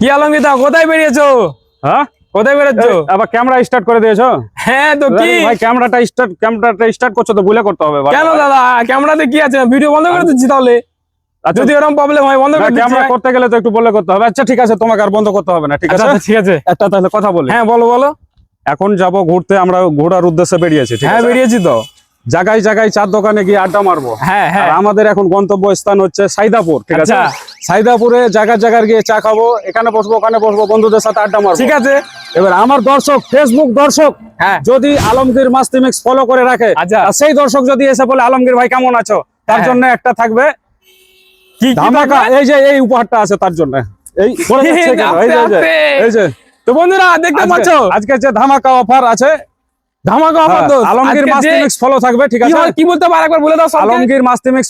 কি আলমগীর দা কোথায় বেরিয়েছো? হ্যাঁ? কোথায় বেরোচ্ছ? আবার ক্যামেরা স্টার্ট করে দিয়েছ? হ্যাঁ তো কি? ভাই ক্যামেরাটা স্টার্ট ক্যামেরাটা স্টার্ট করছ তো ভুলে করতে হবে কেন দাদা? ক্যামেরাতে কি আছে? ভিডিও বন্ধ করে দিচ্ছি তাহলে। আচ্ছা। যদি এরকম প্রবলেম হয় বন্ধ করে ক্যামেরা করতে গেলে তো একটু বলে করতে হবে। আচ্ছা ঠিক আছে তোমাকে আর বন্ধ করতে হবে না ঠিক আচ্ছা আছে? আচ্ছা, ঠিক আছে। একটা তাহলে কথা বলি। হ্যাঁ বলো বলো। এখন যাব ঘুরতে আমরা ঘোরার উদ্দেশ্যে বেরিয়েছি হ্যাঁ বেরিয়েছি তো। জায়গায় জায়গায় চার দোকানে গিয়ে আড্ডা মারবো। হ্যাঁ হ্যাঁ। আমাদের এখন গন্তব্য স্থান হচ্ছে সাইদাপুর ঠিক আছে। সাইদাপুরে জায়গা জায়গায় গিয়ে চা খাব এখানে বসবো ওখানে বসবো বন্ধুদের সাথে আড্ডা মারবো। ঠিক আছে। এবার আমার দর্শক ফেসবুক দর্শক হ্যাঁ। যদি আলমগীর মাস্তি মিক্স ফলো করে রাখে আচ্ছা। আর সেই দর্শক যদি এসে বলে আলমগীর ভাই কেমন আছো? তার হ্যাঁ। জন্য একটা থাকবে। এই যে এই উপহারটা আছে তার জন্য। এই এই যে, তো বন্ধুরা দেখতে পাচ্ছ? আজকে যে ধামাকা অফার আছে ধামাকা অফার হ্যাঁ, আলমগীর ফলো থাকবে ঠিক আছে? কি বলতে পারো একবার বলে দাও আলমগীর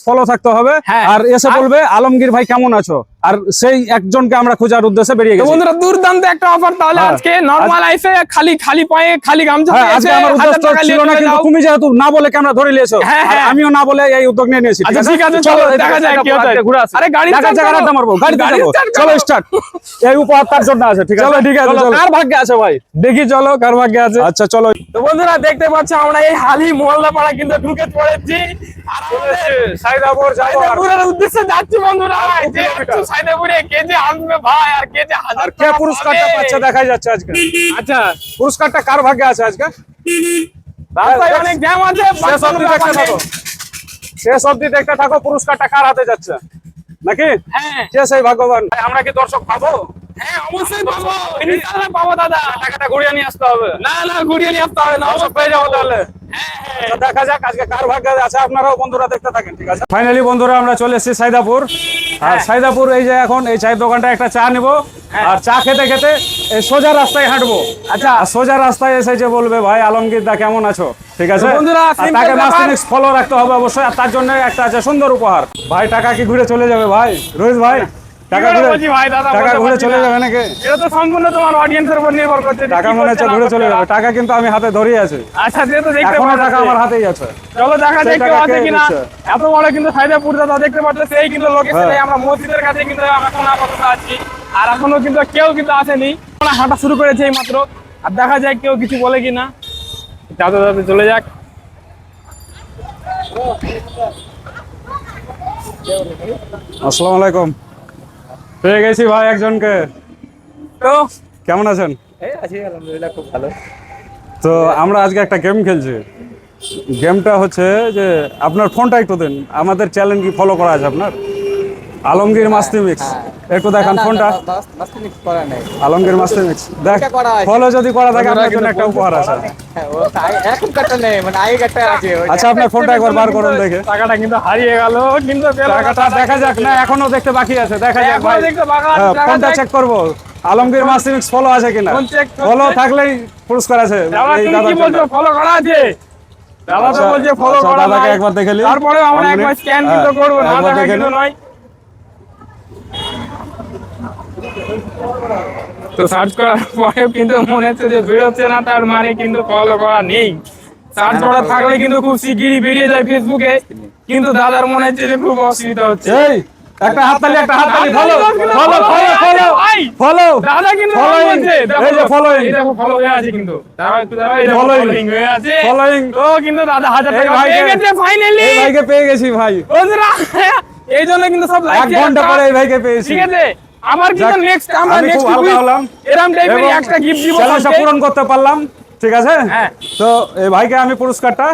ফলো থাকতে হবে। হ্যাঁ। আর এসে বলবে আলমগীর ভাই কেমন আছো? আর সেই একজনকে আমরা খোঁজার উদ্দেশ্যে বেরিয়ে গেছি। বন্ধুরা দুর্দান্ত একটা অফার তাহলে হ্যাঁ। আজকে নরমাল আইসে খালি খালি পায়ে খালি গামছা হ্যাঁ আজকে আমার উদ্দেশ্য ছিল না কিন্তু তুমি যেহেতু না বলে ক্যামেরা ধরে নিয়েছো হ্যাঁ, হ্যাঁ। আমিও না বলে এই উদ্যোগ নিয়ে নিয়েছি। আচ্ছা ঠিক আছে চলো দেখা যায় কি হচ্ছে ঘুরে আসি। আরে গাড়ি জায়গা করো। আড্ডা মারবো গাড়ি start চলো স্টার্ট এই উপহার তার জন্য আছে ঠিক আছে? চলো, ঠিক আছে, চলো। কার ভাগ্যে আছে ভাই? দেখি চলো কার ভাগ্যে আছে। আচ্ছা চলো। তো বন্ধুরা দেখতে পাচ্ছ আমরা এই হালি মোহল্লা পাড়া কিন্তু ঢুকে পড়েছি। যাচ্ছি দেখা আজকে। আচ্ছা। পুরস্কারটা কার ভাগ্যে আছে আজকে? রাস্তায় অনেক জ্যাম আছে শেষ অব্দি দেখতে থাকো। শেষ অব্দি দেখতে থাকো পুরস্কারটা কার হাতে যাচ্ছে? নাকি? হ্যাঁ। কে সেই ভাগ্যবান? ভাই, আমরা কি দর্শক পাবো? হ্যাঁ অবশ্যই পাবো। পাবো। দাদা। টাকাটা ঘুরিয়ে নিয়ে আসতে হবে। না না ঘুরিয়ে নিয়ে আসতে হবে না। পেয়ে যাব তাহলে। দেখা যাক আজকে কার ভাগ্যে আছে আপনারাও বন্ধুরা দেখতে থাকেন ঠিক আছে? ফাইনালি বন্ধুরা আমরা চলে এসেছি সাইদাপুর। আর হ্যাঁ। সাইদাপুর এই যে এখন এই চায়ের দোকানটা একটা চা নিব। আর চা খেতে খেতে এই সোজা রাস্তায় হাঁটবো। আচ্ছা। সোজা রাস্তায় এসে যে বলবে ভাই আলমগীর দা কেমন আছো? ঠিক আছে? বন্ধুরা, তাকে ব্যাপার। ফলো রাখতে হবে অবশ্যই আর তার জন্য একটা আছে সুন্দর উপহার। ভাই টাকা কি ঘুরে চলে যাবে ভাই? রোহিত ভাই? টাকা ঘুরে ভাই, দাদা, টাকা ঘুরে চলে যাবে নাকি? এটা তো সম্পূর্ণ তোমার অডিয়েন্সের উপর নির্ভর করছে টাকা মনে হচ্ছে ঘুরে চলে যাবে। টাকা কিন্তু আমি হাতে ধরিয়ে আছি। আচ্ছা সে তো দেখতে এখনও পাচ্ছি। টাকা আমার হাতেই আছে। চলো দেখা যাক কেউ আছে কিনা। এত বড় কিন্তু সাইদাপুর দাদা দেখতে পাচ্ছ সেই কিন্তু লোকেশনে। আমরা মসজিদের কাছে কিন্তু এখন আপাতত আছি। আর এখনও কিন্তু কেউ কিন্তু আসেনি। আমরা হাঁটা শুরু করেছে এই মাত্র আর দেখা যায় কেউ কিছু বলে কিনা। যাতে যাতে চলে যাক। আসসালামু আলাইকুম। পেয়ে গেছি ভাই একজনকে। তো? কেমন আছেন? এই আছি আলহামদুলিল্লাহ খুব ভালো। তো আমরা আজকে একটা গেম খেলছি। গেমটা হচ্ছে যে আপনার ফোনটা একটু দিন। আমাদের চ্যালেঞ্জ কি ফলো করা আছে আপনার? আলমগীর মাস্তি মিক্স একটু দেখান ফোনটা। করা নেই। আলমগীর মাস্তি মিক্স দেখ। ফলো যদি করা থাকে আপনার জন্য একটা উপহার আছে। হ্যাঁ, মানে আগে কাটা আছে আচ্ছা আপনার ফোনটা একবার বার করুন দেখে। টাকাটা কিন্তু হারিয়ে গেল কিন্তু টাকাটা দেখা যাক না এখনও দেখতে বাকি আছে। দেখা যাক ভাই। দেখতে বাকি আছে, হ্যাঁ, ফোনটা চেক করব। আলমগীর মাস্তি মিক্স ফলো আছে কিনা। ফলো থাকলেই পুরস্কার আছে। দাদা এই তুমি কি বলছো ফলো করা আছে? দাদা তো আচ্ছা, বলছে ফলো আচ্ছা, করা দাদাকে একবার দেখে নিন। তারপরে আমরা একবার স্ক্যান হ্যাঁ, কিন্তু করব না দেখে কিন্তু নয়। তো সার্চ করার পরেও কিন্তু মনে হচ্ছে যে বেরোচ্ছে না তার মানে কিন্তু ফলো করা নেই। সার্চ করা থাকলে কিন্তু খুব শিগগিরই বেরিয়ে যায় ফেসবুকে কিন্তু দাদার মনে হচ্ছে যে খুব অসুবিধা হচ্ছে। এই একটা হাততালি একটা হাততালি follow follow follow follow follow দাদা কিন্তু বলছে এই যে following। এই দেখো follow হয়ে আছে কিন্তু। দাঁড়াও একটু দাঁড়াও, এই following হয়ে আছে। Following। ও কিন্তু দাদা হাজার টাকা পেয়ে গেছে ফাইনালি এই ভাইকে পেয়ে গেছি ভাই। বন্ধুরা এই জন্য কিন্তু সব লাইক এক ঘণ্টা পরে এই ভাইকে পেয়েছি। ঠিক আছে? আবার কিন্তু নেক্সট আমরা নেক্সট এরকম টাইপের একটা গিফট দিব পূরণ করতে পারলাম ঠিক আছে? হ্যাঁ। তো এই ভাইকে আমি পুরস্কারটা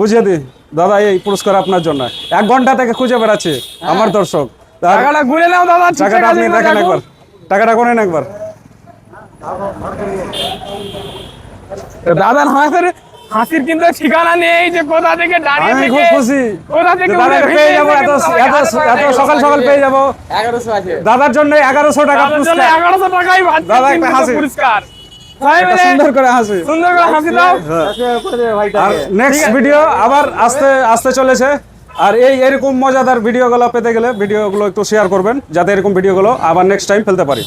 বুঝিয়ে দিই। দাদা এই পুরস্কার আপনার জন্য। এক ঘণ্টা থেকে খুঁজে বেড়াচ্ছি আমার দর্শক। টাকাটা গুনে নাও দাদা টাকাটা আপনি দেখেন একবার। টাকাটা কোনেন একবার। দাদার হাসির কিন্তু ঠিকানা নেই যে কোথা থেকে দাঁড়িয়ে আমি খুব খুশি। কোথা থেকে পেয়ে যাব এত এত সকাল সকাল পেয়ে যাব। এগারোশো আছে। দাদার জন্য এগারোশো টাকা জন্য এগারোশো টাকাই দাদা একটা হাসি। পুরস্কার। সবাই একটা মিলে সুন্দর করে হাসি। সুন্দর করে হাসি দাও। আর নেক্সট ভিডিও আবার আসতে আসতে চলেছে। আর এই এরকম মজাদার ভিডিওগুলো পেতে গেলে ভিডিওগুলো একটু শেয়ার করবেন যাতে এরকম ভিডিওগুলো আবার নেক্সট টাইম ফেলতে পারি।